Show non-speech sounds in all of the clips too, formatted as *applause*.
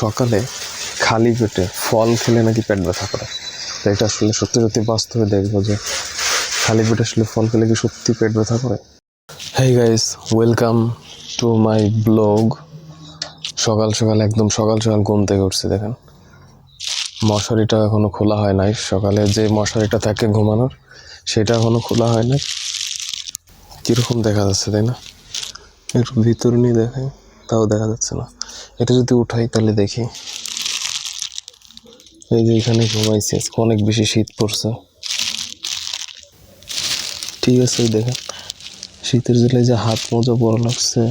সকালে খালি পেটে ফল খেলে নাকি পেট ব্যথা করে। তো এটা আসলে সত্যি সত্যি বাস্তবে দেখব যে খালি পেটে আসলে ফল খেলে কি সত্যি পেট ব্যথা করে? Hey guys welcome to my blog সকাল সকাল, একদম সকাল সকাল ঘুম থেকে উঠছে, দেখেন। মশারিটা এখনও খোলা হয় নাই। সকালে যে মশারিটা থাকে ঘুমানোর, সেটা এখনও খোলা হয় নাই। কীরকম দেখা যাচ্ছে, তাই না? একটু ভিতর নিয়ে দেখাই তাও দেখা যাচ্ছে না। এটা যদি উঠাই তাহলে দেখি। এই যে এখানে ঘুমাইছি, আজকে অনেক বেশি শীত পড়ছে। ঠিক আছে দেখেন। শীতের জেলায় যে হাত মোজা পরা লাগছে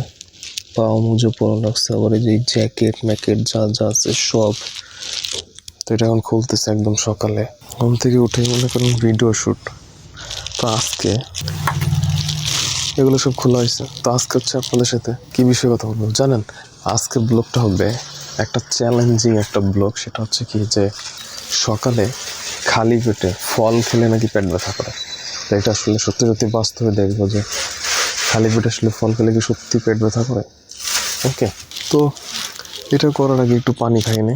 পা মোজা পরা লাগছে, আবার এই যে জ্যাকেট, ম্যাকেট যা যা আছে সব। তো এটা এখন খুলতেছে একদম সকালে। ঘুম থেকে উঠে মনে করেন ভিডিও শ্যুট তো আজকে এগুলো সব খোলা হয়েছে। তো আজকে হচ্ছে আপনাদের সাথে কী বিষয়ে কথা বলব? জানেন আজকের ব্লগটা হবে একটা চ্যালেঞ্জিং একটা ব্লগ। সেটা হচ্ছে কি যে, সকালে খালি পেটে ফল খেলে নাকি পেট ব্যথা করে। তো এটা আসলে সত্যি সত্যি বাস্তবে দেখব যে, খালি পেটে আসলে ফল খেলে কি সত্যি পেট ব্যথা করে? ওকে, তো এটা করার আগে একটু পানি খাই নি।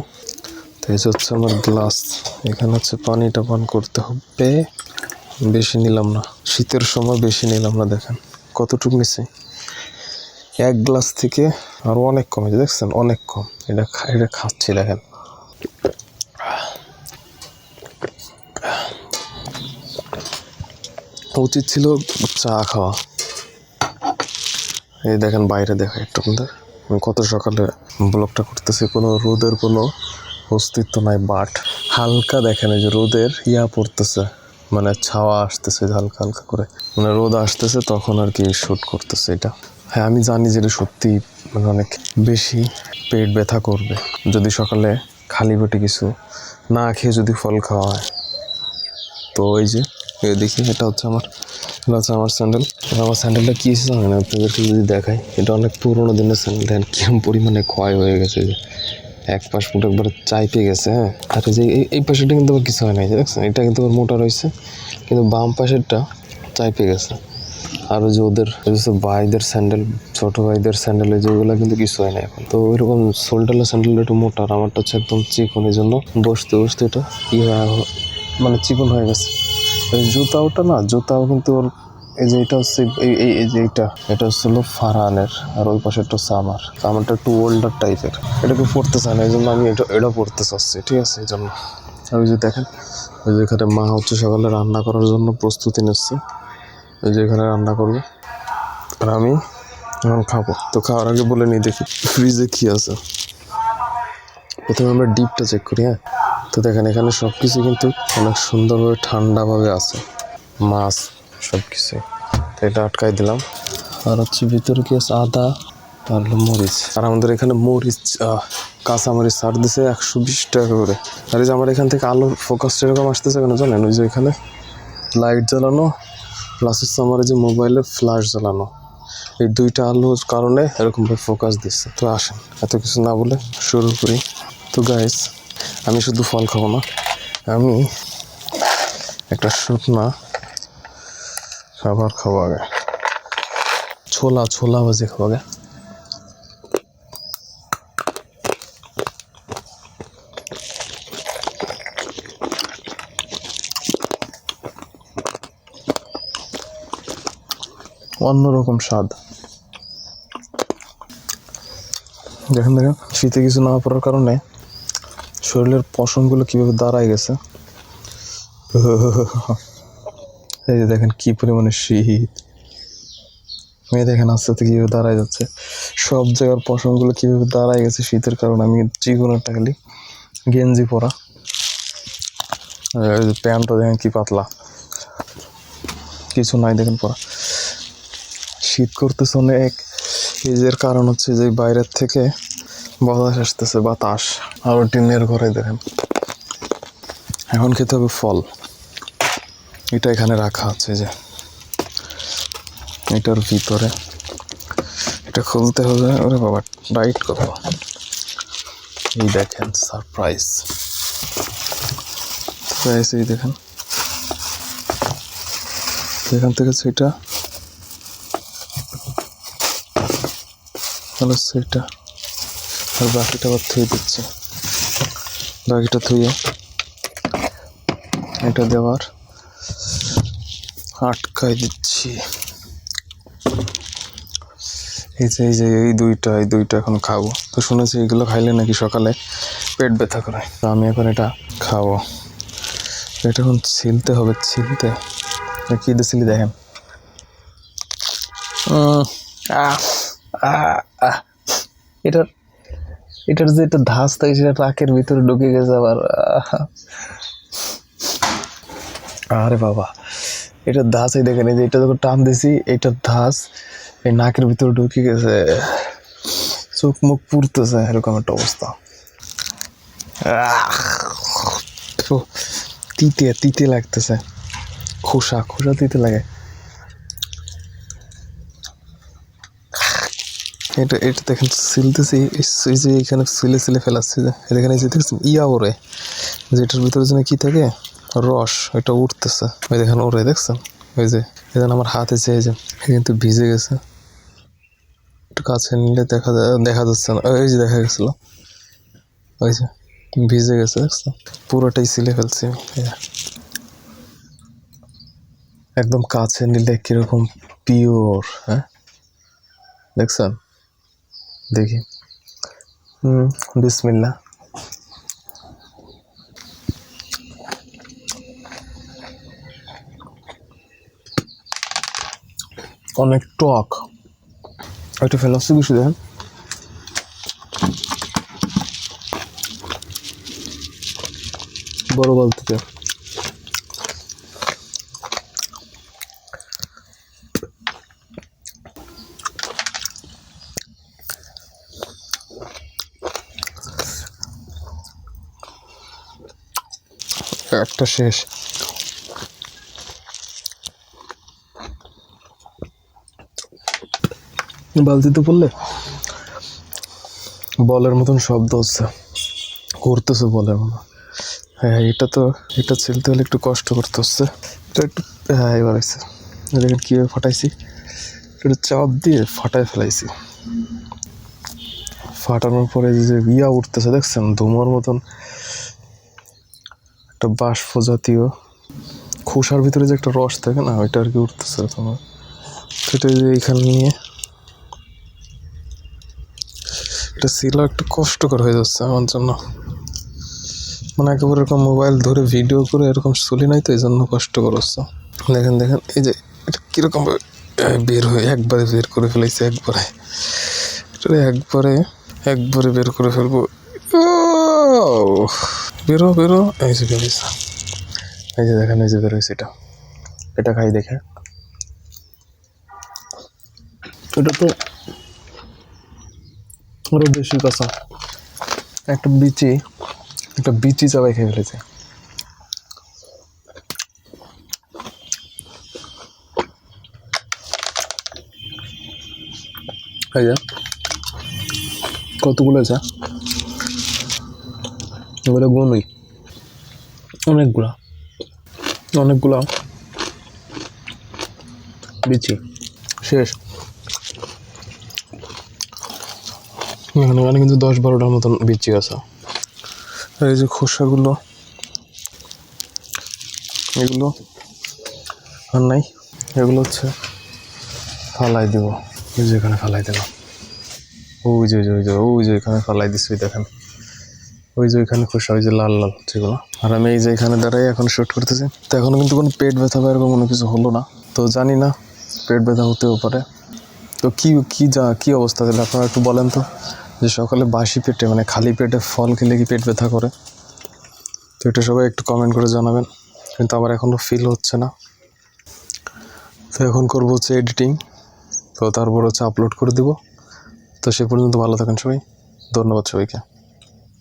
তো এই হচ্ছে আমার গ্লাস এখানে হচ্ছে পানিটা পান করতে হবে। বেশি নিলাম না, শীতের সময় বেশি নিলাম না, দেখেন। কতটুকু নিছি? এক গ্লাস থেকে আরও অনেক কম যে দেখছেন, অনেক কম। এটা এটা খাচ্ছি, দেখেন। উচিত ছিল চা খাওয়া। এই দেখেন, বাইরে দেখা একটু আপনাদের। আমি কত সকালে ব্লগটা করতেছি, কোনো রোদের কোনো অস্তিত্ব নাই বাট হালকা দেখেন, এই যে রোদের ইয়া পড়তেছে। মানে ছাওয়া আসতেছে হালকা হালকা করে। মানে রোদ আসতেছে তখন আর কি শ্যুট করতেছে এটা। হ্যাঁ আমি জানি যে এটা সত্যি মানে অনেক বেশি পেট ব্যথা করবে। যদি সকালে খালি পেটে কিছু না খেয়ে যদি ফল খাওয়া হয়। তো ওই যে দেখি, এটা হচ্ছে আমার, এটা হচ্ছে আমার স্যান্ডেল আমার স্যান্ডেলটা কী হয়েছে জানেন আপনাদেরকে যদি দেখাই। এটা অনেক পুরোনো দিনের স্যান্ডেল দেখেন কিরম পরিমাণে ক্ষয় হয়ে গেছে যে। এক পাশ ফুট একবার চাইপে গেছে হ্যাঁ? আর যে এই- পাশেটা কিন্তু আবার কিছু হয় নাই, দেখছেন? এটা কিন্তু আবার মোটা রয়েছে, কিন্তু বাম পাশেরটা চাইপে গেছে। আর যে ওদের ভাইদের স্যান্ডেল, ছোট ভাইদের স্যান্ডেল যেগুলো কিন্তু কিছু হয় না এখন। তো ওইরকম সোলডালা স্যান্ডেল একটু মোটা আমারটা হচ্ছে একদম চিকন জন্য বসতে বসতে এটা ই মানে চিকন হয়ে গেছে। জুতাওটা না, জুতাও কিন্তু ওর এই যে এটা হচ্ছে, এই এই যে এটা এটা হচ্ছে হলো ফারহানের, আর ওই পাশে একটা সামার। সামারটা একটু ওল্ডার টাইপের এটাকে পড়তে চায় না এই জন্য আমি এটা এটা পড়তে চাচ্ছি, ঠিক আছে? এই জন্য। আর ওই যে দেখেন, ওই যে এখানে মা হচ্ছে সকালে রান্না করার জন্য প্রস্তুতি নিচ্ছে। ওই যে এখানে রান্না করবে। আর আমি এখন খাব। তো খাওয়ার আগে বলে নিই, দেখি ফ্রিজে কী আছে। প্রথমে আমরা ডিপটা চেক করি হ্যাঁ? তো দেখেন, এখানে সব কিছু কিন্তু অনেক সুন্দরভাবে ঠান্ডাভাবে আছে। মাছ সব কিছু তো এটা আটকাই দিলাম। আর হচ্ছে ভিতরে কি আছে? আদা আর হলো মরিচ। আর আমাদের এখানে মরিচ কাঁচা মরিচ ছাড় দিছে একশো বিশ টাকা করে। আর এই যে আমার এখান থেকে আলোর ফোকাস এরকম আসতেছে কেন জানেন? ওই যে এখানে লাইট জ্বালানো প্লাস হচ্ছে আমার যে মোবাইলে ফ্ল্যাশ জ্বালানো। এই দুইটা আলোর কারণে এরকমভাবে ফোকাস দিচ্ছে। তো আসেন এত কিছু না বলে শুরু করি। তো গাইস আমি শুধু ফল খাব না। আমি একটা শুকনা খাবার খাওয়া আগে ছোলা ছোলা ভাজি খাব আগে অন্যরকম স্বাদ। দেখেন দেখেন, শীতে কিছু না পড়ার কারণে শরীরের পশমগুলো কীভাবে দাঁড়ায় গেছে। *laughs* এই যে দেখেন কি পরিমাণে শীত। মেয়ে দেখেন আস্তে আস্তে কীভাবে দাঁড়ায় যাচ্ছে। সব জায়গার পশমগুলো কীভাবে দাঁড়ায় গেছে শীতের কারণে, আমি চিকনটা খালি গেঞ্জি পরা। প্যান্টটা দেখেন কি পাতলা। কিছু নাই দেখেন পরা। শীত করতেছে অনেক। যে কারণ হচ্ছে যে বাইরের থেকে বাতাস আসতেছে, বাতাস। আর টিনের ঘরে দেখেন। এখন খেতে হবে ফল। এটা এখানে রাখা আছে যে এটার ভিতরে এটা খুলতে হবে। ওরে বাবা ডাইট কত এই দেখেন, সারপ্রাইজ। সারপ্রাইজ এই দেখেন। এখান থেকে সেটা হলো সেটা। আর বাকিটা আবার থুয়ে দিচ্ছি। বাকিটা ধুয়ে এটা দেওয়ার আটকাই দিচ্ছি। এই যে এই যে, এই দুইটা এই দুইটা এখন খাব। তো শুনেছি এগুলো খাইলে নাকি সকালে পেট ব্যথা করে। তো আমি এখন এটা খাব। এটা এখন ছিলতে হবে, ছিলতে। কি দিয়ে দেখেন। এটার এটার যে একটা ধাস থাকে, সেটা ট্রাকের ভিতরে ঢুকে গেছে আবার। আরে বাবা, এটা ধাস এই দেখেন, এই যে এটা যখন টান দিছি এটার ধাস এই নাকের ভিতরে ঢুকে গেছে। চোখ মুখ পুড়তেছে, এরকম একটা অবস্থা! তিতে তিতে লাগতেছে। খোসা খোসা তিতে লাগে। এটা এটা দেখেন, সিলতেছি, এই- এই যে এখানে সিলে সিলে ফেলাচ্ছি এটা এখানে যে দেখছেন ইয়া ওরে, যেটার ভিতরে যেন কি থাকে? রস, ওইটা উঠতেছে ওই দেখেন ওরে দেখছেন? ওই যে এখানে আমার হাতে চেয়ে যে কিন্তু ভিজে গেছে। একটু কাছে নিলে দেখা দেখা যাচ্ছে না। ওই যে দেখা গেছিল। ওই যে, ভিজে গেছে দেখছ পুরোটাই সিলে ফেলছি। একদম কাছে নিলে কীরকম পিওর হ্যাঁ? দেখছেন? দেখি। হুম বিসমিল্লা অনেক টক। একটা ফেলাচ্ছি কিছু দেখেন। বড় বালতিতে। একটা শেষ। বালতিতে পড়লে? বলের মতন শব্দ হচ্ছে। করতেছে বলের মতো হ্যাঁ এটা তো, এটা ছিলতে হলে একটু কষ্ট করতে হচ্ছে। এটা একটু হ্যাঁ এবার হয়েছে। দেখেন কীভাবে ফাটাইছি। একটু চাপ দিয়ে ফাটাই ফেলাইছি। ফাটানোর পরে যে ইয়া উঠতেছে দেখছেন? ধুমোর মতন একটা বাষ্প জাতীয় খোসার ভিতরে যে একটা রস থাকে না, ওইটা আর কি উঠতেছে তোমার সেটা যে এখানে নিয়ে এটা ছিল একটু কষ্টকর হয়ে যাচ্ছে আমার জন্য। মানে একেবারে এরকম মোবাইল ধরে ভিডিও করে এরকম চলি নাই তো, এই জন্য কষ্টকর হচ্ছে। দেখেন দেখেন, এই যে এটা কীরকমভাবে বের হয়ে একবারে বের করে ফেলেছে একবারে। এটা একবারে একবারে বের করে ফেলব। বেরো বেরো। এই যে বেরিয়েছে এই যে দেখেন, এই যে বেরোয়েছে এটা। এটা খাই দেখে। এটা তো আরও বেশি কাঁচা একটা বিচি একটা বিচি চাবাই খেয়ে ফেলেছে। এই যে, কতগুলো আছে? এবারে গুণই অনেকগুলা অনেকগুলা বিচি। শেষ। এখানে মানে কিন্তু দশ বারোটার মতন বিচি আছে। আর এই যে খোসাগুলো, এগুলো আর নাই, এগুলো হচ্ছে ফালাই দিব। ওই যে এখানে ফালাই দিলাম। ওই যে ওই যে ওই যে এখানে ফালাই দিচ্ছি দেখেন। ওই যে ওইখানে খোসা, ওই যে লাল লাল যেগুলো। আর আমি এই যে এখানে দাঁড়াই এখন শুট করতেছি। তো এখনও কিন্তু কোনো পেট ব্যথা বা এরকম কোনো কিছু হলো না। তো জানি না, পেট ব্যথা হতেও পারে। তো কী কী যা, কী অবস্থা তাহলে? আপনারা একটু বলেন তো। যে সকালে বাসি পেটে মানে খালি পেটে ফল খেলে কি পেট ব্যথা করে? তো এটা সবাই একটু কমেন্ট করে জানাবেন। কিন্তু আমার এখনও ফিল হচ্ছে না। তো এখন করব হচ্ছে এডিটিং তো তারপর হচ্ছে আপলোড করে দিব। তো সে পর্যন্ত ভালো থাকেন সবাই। ধন্যবাদ সবাইকে।